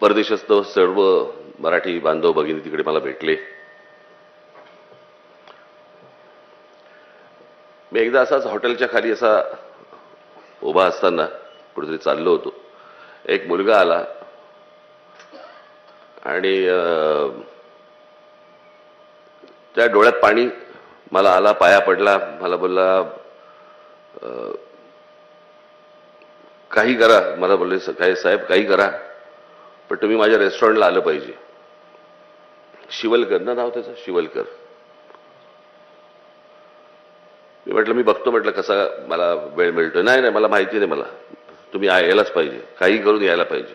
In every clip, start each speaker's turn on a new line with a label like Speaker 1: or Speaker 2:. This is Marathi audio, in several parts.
Speaker 1: परदेशस्थ सर्व मराठी बांधव भगिनी तिकडे मला भेटले. मी एकदा असाच हॉटेलच्या खाली असा उभा असताना कुठेतरी चाललो होतो. एक मुलगा आला आणि त्या डोळ्यात पाणी मला आला पाया पडला मला बोलला काही करा. मला बोलले काही साहेब काही करा. पण तुम्ही माझ्या रेस्टॉरंटला आलं पाहिजे. शिवलकर ना नाव त्याचं? शिवलकर. मी म्हटलं मी बघतो म्हटलं कसा मला वेळ मिळतो नाही नाही मला माहिती नाही मला. तुम्ही यायलाच पाहिजे. काही करून यायला पाहिजे.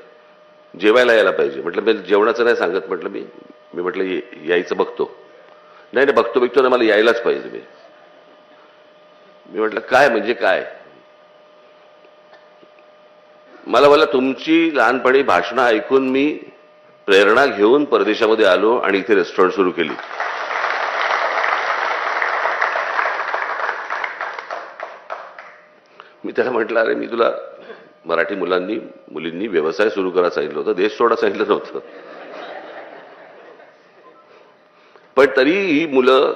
Speaker 1: जेवायला यायला पाहिजे. म्हटलं मी जेवणाचं नाही सांगत म्हटलं मी. मी म्हटलं यायचं बघतो. नाही नाही बघतो बघतो ना मला यायलाच पाहिजे मी. मी म्हटलं काय म्हणजे काय? मला बोला तुमची लहानपणी भाषणं ऐकून मी प्रेरणा घेऊन परदेशामध्ये आलो आणि इथे रेस्टॉरंट सुरू केली. मी त्याला म्हटलं अरे मी तुला मराठी मुलांनी मुलींनी व्यवसाय सुरू करा सांगितलं होतं देश सोडा सांगितलं नव्हतं. पण तरी ही मुलं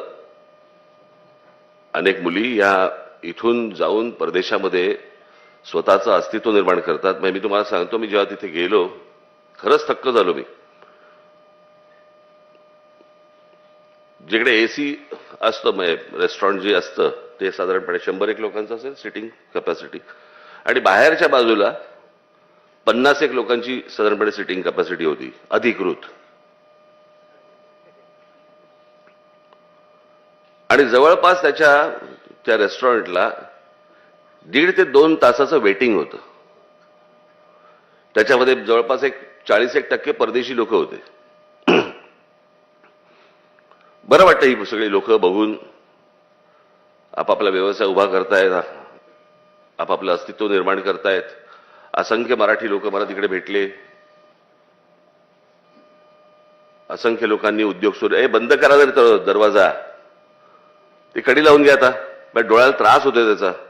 Speaker 1: अनेक मुली या इथून जाऊन परदेशामध्ये स्वतःचं अस्तित्व निर्माण करतात. मग मी तुम्हाला सांगतो मी जेव्हा तिथे गेलो खरंच थक्क झालो मी. जिकडे एसी असतं म्हणजे रेस्टॉरंट जे असतं ते साधारणपणे शंभर एक लोकांचं असेल सिटिंग कपॅसिटी आणि बाहेरच्या बाजूला पन्नास एक लोकांची साधारणपणे सिटिंग कॅपॅसिटी होती अधिकृत. आणि जवळपास त्याच्या त्या रेस्टॉरंटला दीड ते दोन तासाचं वेटिंग होतं. त्याच्यामध्ये जवळपास एक चाळीस एक टक्के परदेशी लोक होते. बरं वाटतं ही सगळी लोक बघून. आपापला व्यवसाय उभा करतायत आपापलं अस्तित्व निर्माण करतायत. असंख्य मराठी लोक मला तिकडे भेटले. असंख्य लोकांनी उद्योग सुरू ए बंद करा जर दरवाजा. ते कडी लावून घ्या आता. डोळ्याला त्रास होतोय त्याचा.